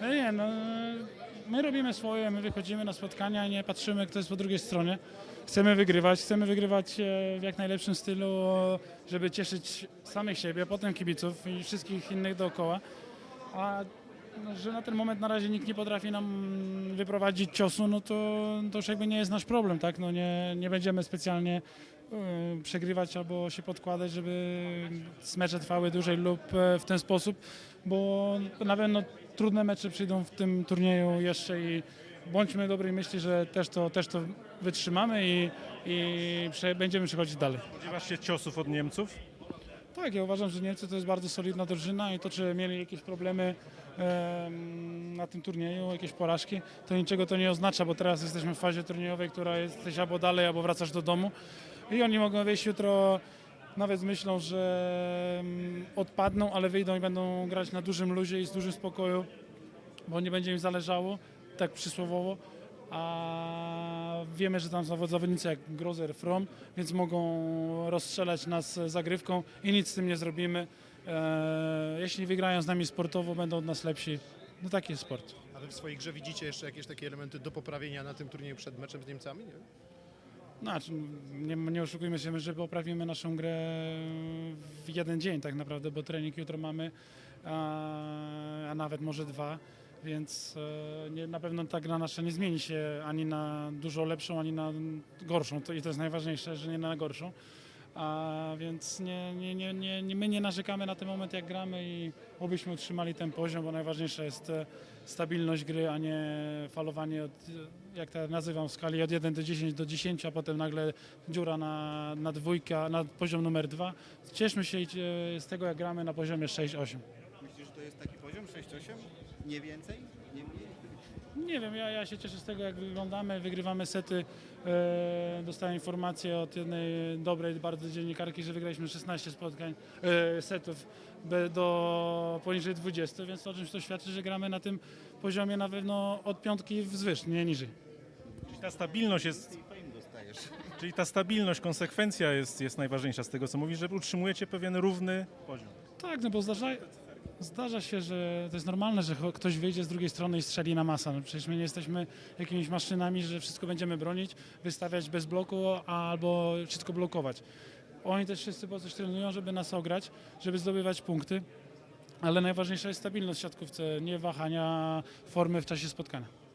No nie, no, my robimy swoje, my wychodzimy na spotkania i nie patrzymy, kto jest po drugiej stronie. Chcemy wygrywać, chcemy wygrywać e, w jak najlepszym stylu, żeby cieszyć samych siebie, potem kibiców i wszystkich innych dookoła. A no, że na ten moment na razie nikt nie potrafi nam wyprowadzić ciosu, no to, to już jakby nie jest nasz problem, tak? No nie, nie będziemy specjalnie e, przegrywać albo się podkładać, żeby mecze trwały dłużej lub e, w ten sposób, bo na pewno trudne mecze przyjdą w tym turnieju jeszcze i bądźmy dobrej myśli, że też to, też to wytrzymamy i, i prze, będziemy przechodzić dalej. Spodziewasz się ciosów od Niemców? Tak, ja uważam, że Niemcy to jest bardzo solidna drużyna i to, czy mieli jakieś problemy em, na tym turnieju, jakieś porażki, to niczego to nie oznacza, bo teraz jesteśmy w fazie turniejowej, która jesteś albo dalej, albo wracasz do domu i oni mogą wyjść jutro, nawet myślą, że em, odpadną, ale wyjdą i będą grać na dużym luzie i z dużym spokoju, bo nie będzie im zależało, tak przysłowowo, a wiemy, że tam są zawodnicy jak Grozer, From, więc mogą rozstrzelać nas zagrywką i nic z tym nie zrobimy. E, jeśli wygrają z nami sportowo, będą od nas lepsi. No taki jest sport. Ale w swojej grze widzicie jeszcze jakieś takie elementy do poprawienia na tym turnieju przed meczem z Niemcami? Nie? Znaczy, nie, nie oszukujmy się, że poprawimy naszą grę w jeden dzień tak naprawdę, bo trening jutro mamy, a, a nawet może dwa, więc e, nie, na pewno ta gra nasza nie zmieni się ani na dużo lepszą, ani na gorszą. To, I to jest najważniejsze, że nie na gorszą. A więc nie, nie, nie, nie, nie, my nie narzekamy na ten moment, jak gramy i obyśmy utrzymali ten poziom, bo najważniejsza jest e, stabilność gry, a nie falowanie, od, jak to nazywam, w skali od 1 do 10 do 10, a potem nagle dziura na, na dwójkę, na poziom numer 2. Cieszmy się z tego, jak gramy na poziomie 6-8. Myślisz, że to jest taki poziom 6-8? Nie więcej? Nie mniej? Nie wiem, ja, ja się cieszę z tego, jak wyglądamy, wygrywamy sety. E, dostałem informację od jednej dobrej bardzo dziennikarki, że wygraliśmy 16 spotkań, e, setów be- do poniżej 20, więc o czymś to świadczy, że gramy na tym poziomie na pewno od piątki wzwyż, nie niżej. Czyli ta stabilność jest, czyli ta stabilność, konsekwencja jest, jest najważniejsza z tego, co mówisz, że utrzymujecie pewien równy poziom. Tak, no bo zdarza, zdarza się, że to jest normalne, że ktoś wyjdzie z drugiej strony i strzeli na masa. No przecież my nie jesteśmy jakimiś maszynami, że wszystko będziemy bronić, wystawiać bez bloku albo wszystko blokować. Oni też wszyscy po coś trenują, żeby nas ograć, żeby zdobywać punkty, ale najważniejsza jest stabilność w siatkówce, nie wahania formy w czasie spotkania.